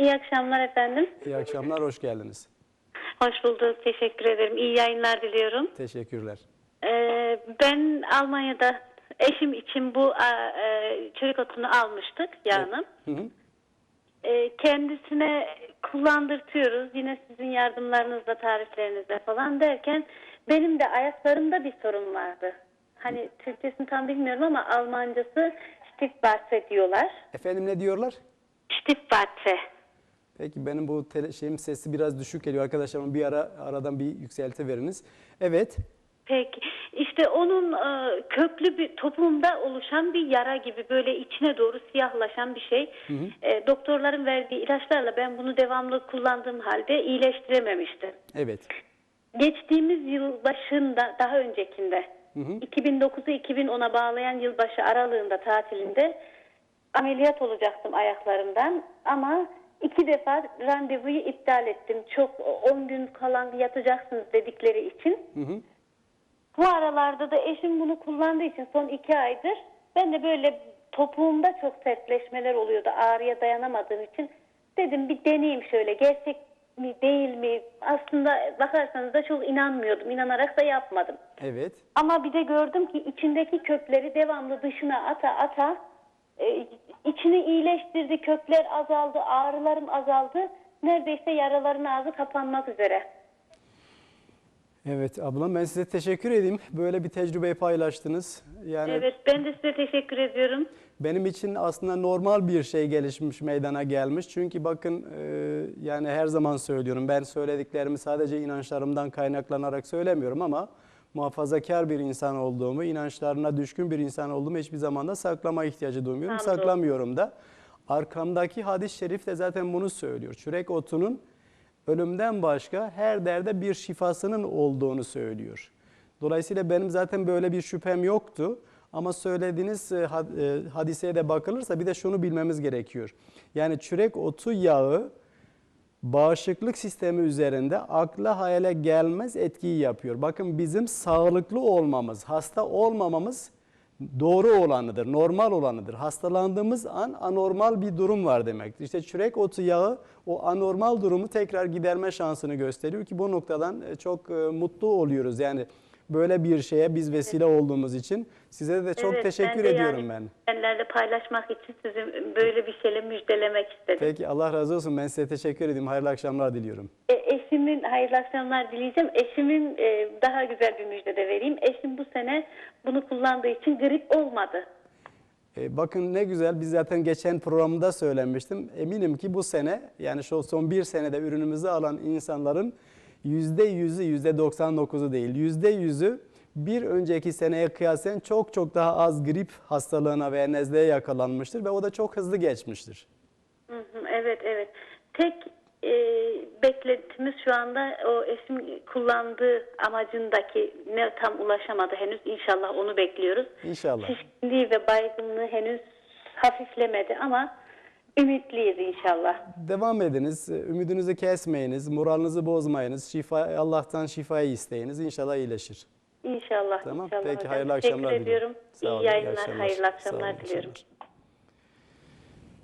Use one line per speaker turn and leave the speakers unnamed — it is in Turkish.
İyi akşamlar efendim.
İyi akşamlar, hoş geldiniz.
Hoş bulduk. Teşekkür ederim. İyi yayınlar diliyorum.
Teşekkürler.
Ee, ben Almanya'da eşim için bu e, çörek otunu almıştık.
Hı hı.
Ee, kendisine kullandırtıyoruz. Yine sizin yardımlarınızla, tariflerinizle falan derken benim de ayaklarımda bir sorun vardı. Hani Türkçesini tam bilmiyorum ama Almancası Stiefwarte diyorlar.
Efendim ne diyorlar?
Stiefwarte.
Peki benim bu şeyim sesi biraz düşük geliyor arkadaşlar. Bir ara aradan bir yükselti veriniz. Evet.
Peki. İşte onun e, köklü bir toplumda oluşan bir yara gibi böyle içine doğru siyahlaşan bir şey. E, doktorların verdiği ilaçlarla ben bunu devamlı kullandığım halde iyileştirememiştim.
Evet.
Geçtiğimiz yıl başında daha öncekinde 2009'u 2010'a bağlayan yılbaşı aralığında tatilinde ameliyat olacaktım ayaklarımdan ama iki defa randevuyu iptal ettim. Çok 10 gün kalan yatacaksınız dedikleri için. Bu aralarda da eşim bunu kullandığı için son iki aydır ben de böyle topuğumda çok sertleşmeler oluyordu ağrıya dayanamadığım için. Dedim bir deneyeyim şöyle gerçek mi değil mi? Aslında bakarsanız da çok inanmıyordum. İnanarak da yapmadım.
Evet.
Ama bir de gördüm ki içindeki kökleri devamlı dışına ata ata e, içini iyileştirdi. Kökler azaldı, ağrılarım azaldı. Neredeyse yaraların ağzı kapanmak üzere.
Evet ablam ben size teşekkür edeyim. Böyle bir tecrübeyi paylaştınız. Yani
Evet ben de size teşekkür ediyorum.
benim için aslında normal bir şey gelişmiş meydana gelmiş. Çünkü bakın e, yani her zaman söylüyorum ben söylediklerimi sadece inançlarımdan kaynaklanarak söylemiyorum ama muhafazakar bir insan olduğumu, inançlarına düşkün bir insan olduğumu hiçbir zaman da saklama ihtiyacı duymuyorum.
Hamdolsun.
Saklamıyorum da. Arkamdaki hadis-i şerif de zaten bunu söylüyor. Çürek otunun ölümden başka her derde bir şifasının olduğunu söylüyor. Dolayısıyla benim zaten böyle bir şüphem yoktu. Ama söylediğiniz e, e, hadiseye de bakılırsa bir de şunu bilmemiz gerekiyor. Yani çürek otu yağı bağışıklık sistemi üzerinde akla hayale gelmez etkiyi yapıyor. Bakın bizim sağlıklı olmamız, hasta olmamamız doğru olanıdır, normal olanıdır. Hastalandığımız an anormal bir durum var demektir. İşte çürek otu yağı o anormal durumu tekrar giderme şansını gösteriyor ki bu noktadan e, çok e, mutlu oluyoruz. Yani böyle bir şeye biz vesile olduğumuz için size de çok
Evet,
teşekkür
de
ediyorum
yani
ben.
Benlerle paylaşmak için sizi böyle bir şeyle müjdelemek istedim.
Peki Allah razı olsun. Ben size teşekkür edeyim. Hayırlı akşamlar diliyorum.
E, eşimin hayırlı akşamlar dileyeceğim. Eşimin e, daha güzel bir müjde de vereyim. Eşim bu sene bunu kullandığı için grip olmadı.
E, bakın ne güzel biz zaten geçen programda söylemiştim. Eminim ki bu sene yani şu son bir senede ürünümüzü alan insanların yüzde yüzü yüzde 99'u değil yüzde yüzü bir önceki seneye kıyasen çok çok daha az grip hastalığına veya nezleye yakalanmıştır ve o da çok hızlı geçmiştir.
Evet evet. Tek e, beklentimiz şu anda o eşim kullandığı amacındaki ne tam ulaşamadı henüz. İnşallah onu bekliyoruz.
İnşallah.
Şişkinliği ve baygınlığı henüz hafiflemedi ama ümitliyiz inşallah.
Devam ediniz, ümidinizi kesmeyiniz, moralinizi bozmayınız, şifa, Allah'tan şifayı isteyiniz. İnşallah iyileşir.
İnşallah.
Tamam.
inşallah
Peki
hocam.
hayırlı
Teşekkür
akşamlar diliyorum.
ediyorum.
Olun,
İyi yayınlar,
akşamlar.
hayırlı akşamlar
olun,
diliyorum.
akşamlar.